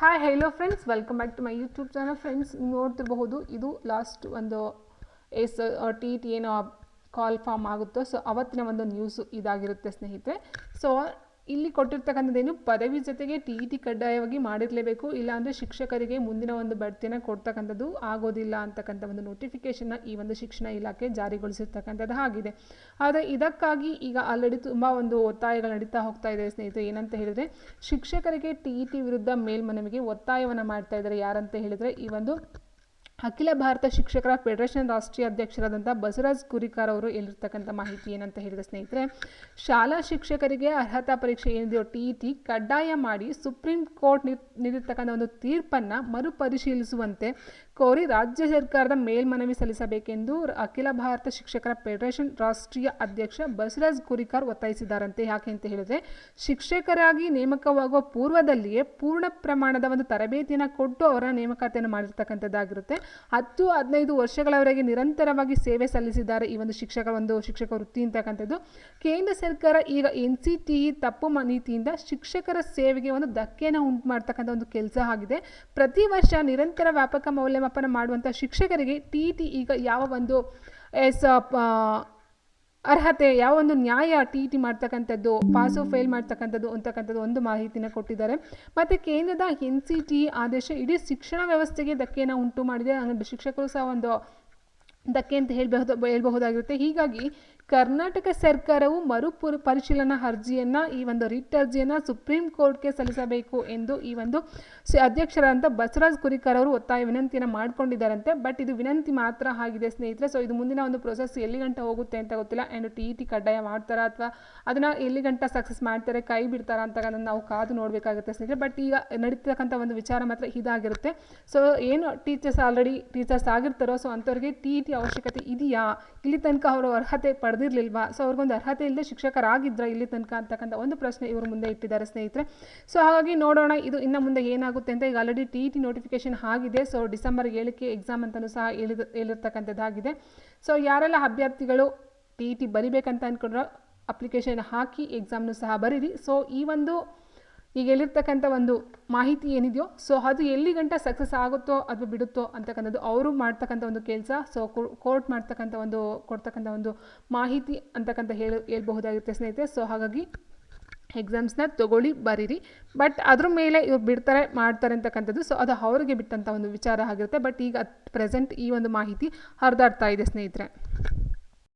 Hi hello friends welcome back to my YouTube channel friends ನೋಡ್ತಿರಬಹುದು, ಇದು last ಒಂದು S T T ಏನೋ call form ಆಗುತ್ತೋ so ಅವತ್ತಿನ ಒಂದು ನ್ಯೂಸು ಇದಾಗಿರುತ್ತೆ, ಸ್ನೇಹಿತರೆ. ಸೊ ಇಲ್ಲಿ ಕೊಟ್ಟಿರ್ತಕ್ಕಂಥದ್ದೇನು ಪದವಿ ಜೊತೆಗೆ ಟಿ ಇ ಟಿ ಕಡ್ಡಾಯವಾಗಿ ಮಾಡಿರಲೇಬೇಕು. ಇಲ್ಲಾಂದರೆ ಶಿಕ್ಷಕರಿಗೆ ಮುಂದಿನ ಒಂದು ಬಡ್ತಿಯನ್ನು ಕೊಡ್ತಕ್ಕಂಥದ್ದು ಆಗೋದಿಲ್ಲ ಅಂತಕ್ಕಂಥ ಒಂದು ನೋಟಿಫಿಕೇಷನ್ನ ಈ ಒಂದು ಶಿಕ್ಷಣ ಇಲಾಖೆ ಜಾರಿಗೊಳಿಸಿರ್ತಕ್ಕಂಥದ್ದು ಆಗಿದೆ. ಆದರೆ ಇದಕ್ಕಾಗಿ ಈಗ ಆಲ್ರೆಡಿ ತುಂಬ ಒಂದು ಒತ್ತಾಯಗಳು ನಡೀತಾ ಹೋಗ್ತಾ ಇದೆ ಸ್ನೇಹಿತರೆ. ಏನಂತ ಹೇಳಿದರೆ, ಶಿಕ್ಷಕರಿಗೆ ಟಿ ಇ ಟಿ ವಿರುದ್ಧ ಮೇಲ್ಮನವಿಗೆ ಒತ್ತಾಯವನ್ನು ಮಾಡ್ತಾ ಇದ್ದಾರೆ ಯಾರಂತ ಹೇಳಿದರೆ, ಈ ಒಂದು ಅಖಿಲ ಭಾರತ ಶಿಕ್ಷಕರ ಫೆಡರೇಷನ್ ರಾಷ್ಟ್ರೀಯ ಅಧ್ಯಕ್ಷರಾದಂಥ ಬಸವರಾಜ್ ಕುರಿಕಾರ್ ಅವರು ಹೇಳಿರ್ತಕ್ಕಂಥ ಮಾಹಿತಿ ಏನಂತ ಹೇಳಿದರೆ, ಸ್ನೇಹಿತರೆ, ಶಾಲಾ ಶಿಕ್ಷಕರಿಗೆ ಅರ್ಹತಾ ಪರೀಕ್ಷೆ ಏನಿದೆಯೋ ಟಿ ಇ ಕಡ್ಡಾಯ ಮಾಡಿ ಸುಪ್ರೀಂ ಕೋರ್ಟ್ ನೀಡಿರ್ತಕ್ಕಂಥ ಒಂದು ತೀರ್ಪನ್ನು ಮರುಪರಿಶೀಲಿಸುವಂತೆ ಕೋರಿ ರಾಜ್ಯ ಸರ್ಕಾರದ ಮೇಲ್ಮನವಿ ಸಲ್ಲಿಸಬೇಕೆಂದು ಅಖಿಲ ಭಾರತ ಶಿಕ್ಷಕರ ಫೆಡರೇಷನ್ ರಾಷ್ಟ್ರೀಯ ಅಧ್ಯಕ್ಷ ಬಸವರಾಜ್ ಕುರಿಕಾರ್ ಒತ್ತಾಯಿಸಿದ್ದಾರಂತೆ. ಯಾಕೆ ಅಂತ ಹೇಳಿದ್ರೆ, ಶಿಕ್ಷಕರಾಗಿ ನೇಮಕವಾಗುವ ಪೂರ್ವದಲ್ಲಿಯೇ ಪೂರ್ಣ ಪ್ರಮಾಣದ ಒಂದು ತರಬೇತಿಯನ್ನು ಕೊಟ್ಟು ಅವರ ನೇಮಕಾತಿಯನ್ನು ಮಾಡಿರ್ತಕ್ಕಂಥದ್ದಾಗಿರುತ್ತೆ. ಹತ್ತು ಹದಿನೈದು ವರ್ಷಗಳವರೆಗೆ ನಿರಂತರವಾಗಿ ಸೇವೆ ಸಲ್ಲಿಸಿದ್ದಾರೆ ಈ ಒಂದು ಶಿಕ್ಷಕ ಒಂದು ಶಿಕ್ಷಕ ವೃತ್ತಿ ಅಂತಕ್ಕಂಥದ್ದು. ಕೇಂದ್ರ ಸರ್ಕಾರ ಈಗ ಎನ್ ಸಿ ಟಿ ಇ ತಪ್ಪು ನೀತಿಯಿಂದ ಶಿಕ್ಷಕರ ಸೇವೆಗೆ ಒಂದು ಧಕ್ಕೆಯನ್ನು ಉಂಟು ಮಾಡ್ತಕ್ಕಂಥ ಒಂದು ಕೆಲಸ ಆಗಿದೆ. ಪ್ರತಿ ವರ್ಷ ನಿರಂತರ ವ್ಯಾಪಕ ಮೌಲ್ಯಮಾಪನ ಮಾಡುವಂಥ ಶಿಕ್ಷಕರಿಗೆ ಟಿ ಟಿ ಈಗ ಯಾವ ಒಂದು ಎಸ್ ಅರ್ಹತೆ ಯಾವ ಒಂದು ನ್ಯಾಯ ಟಿ ಟಿ ಮಾಡ್ತಕ್ಕಂಥದ್ದು, ಪಾಸು ಫೇಲ್ ಮಾಡ್ತಕ್ಕಂಥದ್ದು ಅಂತಕ್ಕಂಥದ್ದು ಒಂದು ಮಾಹಿತಿನ ಕೊಟ್ಟಿದ್ದಾರೆ. ಮತ್ತು ಕೇಂದ್ರದ ಎನ್ ಸಿ ಟಿ ಆದೇಶ ಇಡೀ ಶಿಕ್ಷಣ ವ್ಯವಸ್ಥೆಗೆ ಧಕ್ಕೆಯನ್ನು ಉಂಟು ಮಾಡಿದೆ. ಶಿಕ್ಷಕರು ಸಹ ಒಂದು ಧಕ್ಕೆ ಅಂತ ಹೇಳಬಹುದು, ಹೇಳ್ಬಹುದಾಗಿರುತ್ತೆ. ಹೀಗಾಗಿ ಕರ್ನಾಟಕ ಸರ್ಕಾರವು ಮರು ಪರಿಶೀಲನಾ ಅರ್ಜಿಯನ್ನು, ಈ ಒಂದು ರಿಟ್ ಅರ್ಜಿಯನ್ನು ಸುಪ್ರೀಂ ಕೋರ್ಟ್ಗೆ ಸಲ್ಲಿಸಬೇಕು ಎಂದು ಈ ಒಂದು ಅಧ್ಯಕ್ಷರಾದಂಥ ಬಸವರಾಜ್ ಕುರಿಕರ್ ಅವರು ಒತ್ತಾಯ ವಿನಂತಿಯನ್ನು ಮಾಡ್ಕೊಂಡಿದ್ದಾರಂತೆ. ಬಟ್ ಇದು ವಿನಂತಿ ಮಾತ್ರ ಆಗಿದೆ ಸ್ನೇಹಿತರೆ. ಸೊ ಇದು ಮುಂದಿನ ಒಂದು ಪ್ರೊಸೆಸ್ ಎಲ್ಲಿ ಗಂಟ ಹೋಗುತ್ತೆ ಅಂತ ಗೊತ್ತಿಲ್ಲ. ಆ್ಯಂಡ್ ಟಿ ಇ ಟಿ ಕಡ್ಡಾಯ ಮಾಡ್ತಾರಾ ಅಥವಾ ಅದನ್ನು ಎಲ್ಲಿ ಗಂಟ ಸಕ್ಸಸ್ ಮಾಡ್ತಾರೆ, ಕೈ ಬಿಡ್ತಾರಾ ಅಂತ ನಾವು ಕಾದು ನೋಡಬೇಕಾಗುತ್ತೆ ಸ್ನೇಹಿತರೆ. ಬಟ್ ಈಗ ನಡೀತಕ್ಕಂಥ ಒಂದು ವಿಚಾರ ಮಾತ್ರ ಇದಾಗಿರುತ್ತೆ. ಸೊ ಏನು ಟೀಚರ್ಸ್ ಆಲ್ರೆಡಿ ಟೀಚರ್ಸ್ ಆಗಿರ್ತಾರೋ ಸೊ ಅಂಥವ್ರಿಗೆ ಟಿ ಇ ಟಿ ಅವಶ್ಯಕತೆ ಇದೆಯಾ? ಇಲ್ಲಿ ತನಕ ಅವರು ಅರ್ಹತೆ ಪಡೆದಿರಲಿಲ್ವಾ ಸೊ ಅವ್ರಿಗೊಂದು ಅರ್ಹತೆ ಇಲ್ಲದೆ ಶಿಕ್ಷಕರಾಗಿದ್ರ ಇಲ್ಲಿ ತನಕ ಅಂತಕ್ಕಂಥ ಒಂದು ಪ್ರಶ್ನೆ ಇವರು ಮುಂದೆ ಇಟ್ಟಿದ್ದಾರೆ ಸ್ನೇಹಿತರೆ. ಸೊ ಹಾಗಾಗಿ ನೋಡೋಣ ಇದು ಇನ್ನು ಮುಂದೆ ಏನಾಗುತ್ತೆ ಅಂತ. ಈಗ ಆಲ್ರೆಡಿ ಟಿ ಟಿ ನೋಟಿಫಿಕೇಶನ್ ಆಗಿದೆ. ಸೊ ಡಿಸೆಂಬರ್ ಏಳಕ್ಕೆ ಎಕ್ಸಾಮ್ ಅಂತಲೂ ಸಹ ಹೇಳಿದ, ಹೇಳಿರ್ತಕ್ಕಂಥದ್ದಾಗಿದೆ. ಸೊ ಯಾರೆಲ್ಲ ಅಭ್ಯರ್ಥಿಗಳು ಟಿ ಇ ಟಿ ಬರಿಬೇಕಂತ ಅಂದ್ಕೊಂಡ್ರೆ ಅಪ್ಲಿಕೇಶನ್ ಹಾಕಿ ಎಕ್ಸಾಮ್ನು ಸಹ ಬರೀರಿ. ಸೊ ಈ ಒಂದು ಈಗ ಎಲ್ಲಿರ್ತಕ್ಕಂಥ ಒಂದು ಮಾಹಿತಿ ಏನಿದೆಯೋ, ಸೊ ಅದು ಎಲ್ಲಿ ಗಂಟ ಸಕ್ಸಸ್ ಆಗುತ್ತೋ ಅಥವಾ ಬಿಡುತ್ತೋ ಅಂತಕ್ಕಂಥದ್ದು ಅವರು ಮಾಡ್ತಕ್ಕಂಥ ಒಂದು ಕೆಲಸ, ಸೊ ಕೋರ್ಟ್ ಮಾಡ್ತಕ್ಕಂಥ ಒಂದು, ಕೊಡ್ತಕ್ಕಂಥ ಒಂದು ಮಾಹಿತಿ ಅಂತಕ್ಕಂಥ ಹೇಳಿ, ಹೇಳ್ಬಹುದಾಗಿರುತ್ತೆ ಸ್ನೇಹಿತರೆ. ಸೊ ಹಾಗಾಗಿ ಎಕ್ಸಾಮ್ಸ್ನ ತಗೊಳ್ಳಿ, ಬರೀರಿ. ಬಟ್ ಅದ್ರ ಮೇಲೆ ಇವ್ರು ಬಿಡ್ತಾರೆ, ಮಾಡ್ತಾರೆ ಅಂತಕ್ಕಂಥದ್ದು, ಸೊ ಅದು ಅವರಿಗೆ ಬಿಟ್ಟಂಥ ಒಂದು ವಿಚಾರ ಆಗಿರುತ್ತೆ. ಬಟ್ ಈಗ ಪ್ರೆಸೆಂಟ್ ಈ ಒಂದು ಮಾಹಿತಿ ಹರಿದಾಡ್ತಾ ಇದೆ ಸ್ನೇಹಿತರೆ.